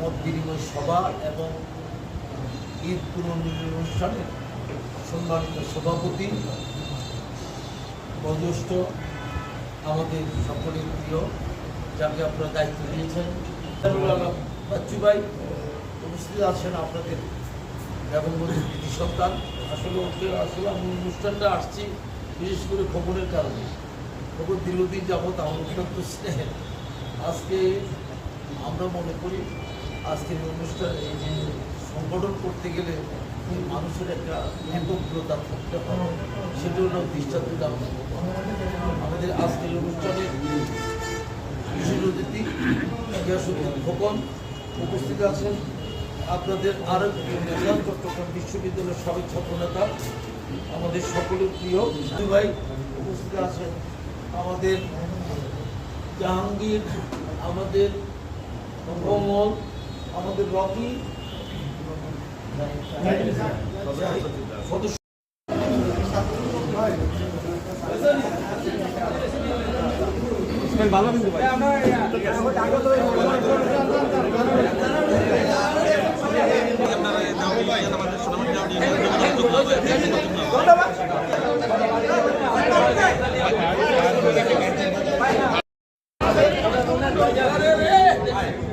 মত বিনিময় সভা এবং ঈদ পুনর্মিলন অনুষ্ঠানে সম্মানিত সভাপতি বয়োজ্যেষ্ঠ আমাদের সকলের প্রিয়, যাকে আপনারা দায়িত্ব দিয়েছেন, বাচ্চু ভাই, উপস্থিত আছেন আপনাদের এবং কৃতি সন্তান আসলে আসলে আমি অনুষ্ঠানটা আসছি বিশেষ করে খবরের কারণে। খবর দীর্ঘদিন যাবৎ আমার অত্যন্ত স্নেহের আজকে আমরা মনে করি আজকের অনুষ্ঠান এই যে সংগঠন করতে গেলে মানুষের একটা একগ্রতা থাকতে হবে সেটা হলো দৃষ্টান্ত আমাদের আজকের অনুষ্ঠানে বিশেষ অতিথি খোকন উপস্থিত আছেন। আপনাদের আরও নেতা চট্টগ্রাম বিশ্ববিদ্যালয়ের সাবেক ছাত্রনেতা, আমাদের সকলের প্রিয় সাধু ভাই উপস্থিত আছেন। আমাদের জাহাঙ্গীর, আমাদের কমল আমাদের রকি সদস্য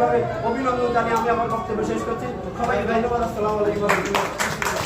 কীভাবে অভিনন্দন জানিয়ে আমি আমার বক্তব্য শেষ করছি। সবাই ধন্যবাদ। আসসালামু আলাইকুম।